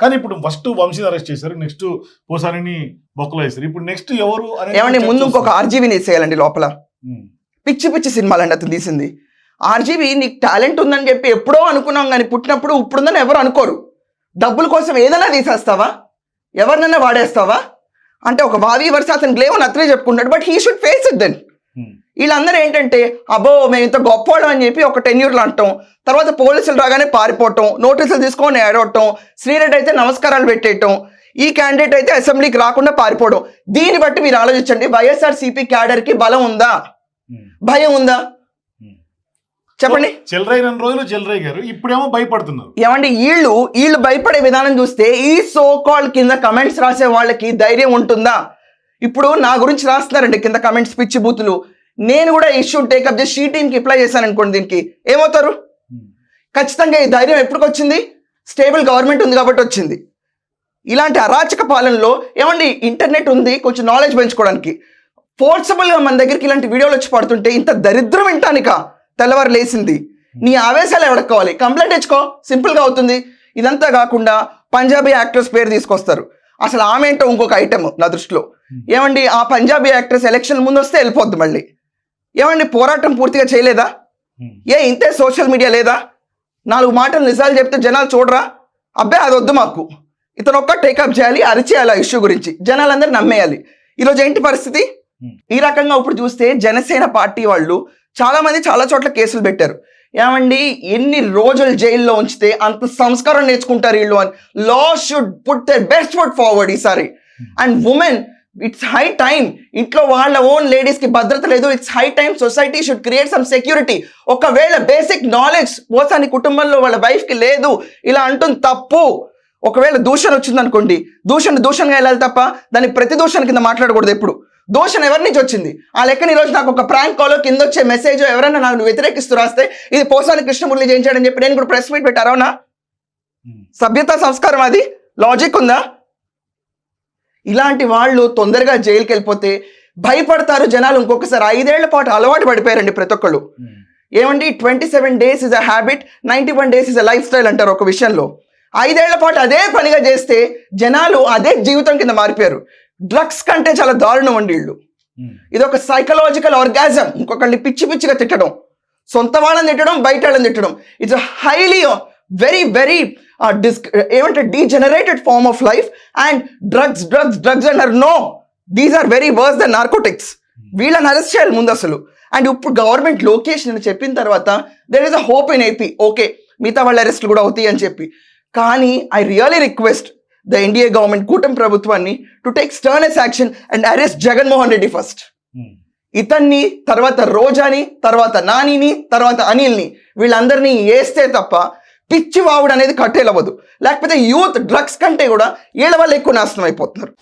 కానీ ఇప్పుడు first Vamsi arrest చేశారు నెక్స్ట్ పోసారిని బొక్కలో వేశారు ఇప్పుడు నెక్స్ట్ ఎవరు ఏమండి ముందు ఇంకొక. ఆర్జీవీని వేసేయాలండి లోపల. ఉమ్, పిచ్చి పిచ్చి సినిమాలండి అతను తీసింది. ఆర్జీవి నీకు టాలెంట్ ఉందని చెప్పి ఎప్పుడో అనుకున్నాం కానీ పుట్టినప్పుడు ఇప్పుడుందని ఎవరు అనుకోరు. డబ్బుల కోసం ఏదైనా తీసేస్తావా? ఎవరినైనా వాడేస్తావా? అంటే ఒక వావి వరుస అతను గ్లేవని అతనే చెప్పుకుంటాడు but he should face it then వీళ్ళందరూ ఏంటంటే అబ్బో మేము ఇంత గొప్పవాళ్ళం అని చెప్పి ఒక టెన్యూర్లు అంటాం. తర్వాత పోలీసులు రాగానే పారిపోవటం నోటీసులు తీసుకొని ఏడవటం శ్రీరెడ్డి అయితే నమస్కారాలు పెట్టేయటం ఈ క్యాండిడేట్ అయితే అసెంబ్లీకి రాకుండా పారిపోవడం. దీన్ని బట్టి మీరు ఆలోచించండి వైఎస్ఆర్ సిపి క్యాడర్కి బలం ఉందా? భయం ఉందా. చెప్పండి. రోజులు చెలరేగారు ఇప్పుడేమో భయపడుతున్నారు. ఏమండి వీళ్ళు వీళ్ళు భయపడే విధానం చూస్తే ఈ సో కాల్ కింద కమెంట్స్ రాసే వాళ్ళకి ధైర్యం ఉంటుందా? ఇప్పుడు నా గురించి రాస్తున్నారండి కింద కమెంట్స్ పిచ్చి బూతులు. నేను కూడా ఇష్యూ టేకప్ చేసి షీ టీమ్కి అప్లై చేశాను అనుకోండి దీనికి. ఏమవుతారు? ఖచ్చితంగా ఈ ధైర్యం ఎప్పటికి వచ్చింది? స్టేబుల్ గవర్నమెంట్ ఉంది కాబట్టి వచ్చింది. ఇలాంటి అరాచక పాలనలో ఏమండి ఇంటర్నెట్ ఉంది కొంచెం నాలెడ్జ్ పెంచుకోవడానికి. ఫోర్సబుల్గా మన దగ్గరికి ఇలాంటి వీడియోలు వచ్చి పడుతుంటే ఇంత దరిద్రం వింటానిక. తెల్లవారు లేసింది నీ ఆవేశాలు ఎవరికి కావాలి కంప్లైంట్ తెచ్చుకో సింపుల్గా అవుతుంది. ఇదంతా కాకుండా పంజాబీ యాక్టర్స్ పేరు తీసుకొస్తారు. అసలు ఆమె ఏంటో ఇంకొక ఐటమ్ నా దృష్టిలో. ఏమండి ఆ పంజాబీ యాక్టర్స్ ఎలక్షన్ ముందు వస్తే వెళ్ళిపోద్ది మళ్ళీ. ఏమండి పోరాటం పూర్తిగా చేయలేదా? ఏ ఇంతే సోషల్ మీడియా లేదా? నాలుగు మాటలు నిజాలు చెప్తే జనాలు చూడరా? అబ్బాయి అది వద్దు మాకు. ఇతను ఒక్క టేకప్ చేయాలి అరిచేయాలి ఆ ఇష్యూ గురించి. జనాలందరూ నమ్మేయాలి. ఈరోజు ఏంటి పరిస్థితి. ఈ రకంగా ఇప్పుడు చూస్తే జనసేన పార్టీ వాళ్ళు చాలా మంది చాలా చోట్ల కేసులు పెట్టారు. ఏమండి ఎన్ని రోజులు జైల్లో ఉంచితే అంత సంస్కారం నేర్చుకుంటారు వీళ్ళు అని. Law should put their best foot forward ఈసారి. And women it's high time ఇంట్లో వాళ్ళ ఓన్ లేడీస్కి భద్రత లేదు. It's high time society should create some security ఒకవేళ బేసిక్ నాలెడ్జ్ పోసాని కుటుంబంలో వాళ్ళ వైఫ్కి లేదు ఇలా అంటుంది తప్పు. ఒకవేళ దూషణ వచ్చింది అనుకోండి దూషణ దూషణగా వెళ్ళాలి తప్ప దాన్ని ప్రతి దూషణ కింద మాట్లాడకూడదు ఎప్పుడు. దూషణ ఎవరి నుంచి వచ్చింది? ఆ లెక్కన ఈరోజు నాకు ఒక ప్రాంక్ కాల్ కింద వచ్చే మెసేజ్ ఎవరైనా నాకు వ్యతిరేకిస్తూ రాస్తే ఇది పోసాని కృష్ణమురళి చేయించాడని చెప్పి నేను కూడా ప్రెస్ మీట్ పెట్టారా ఉమ్. సభ్యత సంస్కారం అది? లాజిక్ ఉందా? ఇలాంటి వాళ్ళు తొందరగా జైలుకి వెళ్ళిపోతే భయపడతారు జనాలు ఇంకొకసారి. ఐదేళ్ళ పాటు అలవాటు పడిపోయారండి ప్రతి ఒక్కళ్ళు. ఉమ్, ఏమండి? Twenty seven days is a habit ninety one days is a life style అంటారు ఒక విషయంలో. ఐదేళ్ళ పాటు అదే పనిగా చేస్తే జనాలు అదే జీవితం కింద మారిపోయారు. డ్రగ్స్ కంటే చాలా దారుణం అండి వీళ్ళు. ఇది ఒక సైకలాజికల్ ఆర్గాజం ఇంకొకరిని పిచ్చి పిచ్చిగా తిట్టడం. సొంత వాళ్ళని తిట్టడం బయట వాళ్ళని తిట్టడం. It's highly very very dis ఏమంటే degenerated form of life and drugs drugs drugs and no these are very worse the narcotics వీళ్ళని అరెస్ట్ చేయాలి ముందు అసలు. అండ్ ఇప్పుడు గవర్నమెంట్ లోకేష్ నేను చెప్పిన తర్వాత there is a hope in AP okay మిగతా వాళ్ళ అరెస్ట్లు కూడా అవుతాయి అని చెప్పి. కానీ I really request the NDA government కూటమి ప్రభుత్వాన్ని to take sternness action and arrest Jaganmohan Reddy first um. ఇతన్ని తర్వాత రోజాని తర్వాత నానిని తర్వాత అనిల్ని వీళ్ళందరినీ వేస్తే తప్ప పిచ్చి వావుడు అనేది కట్టేలవ్వదు లేకపోతే యూత్ డ్రగ్స్ కంటే కూడా వీళ్ళ వల్ల ఎక్కువ నాశనం అయిపోతున్నారు.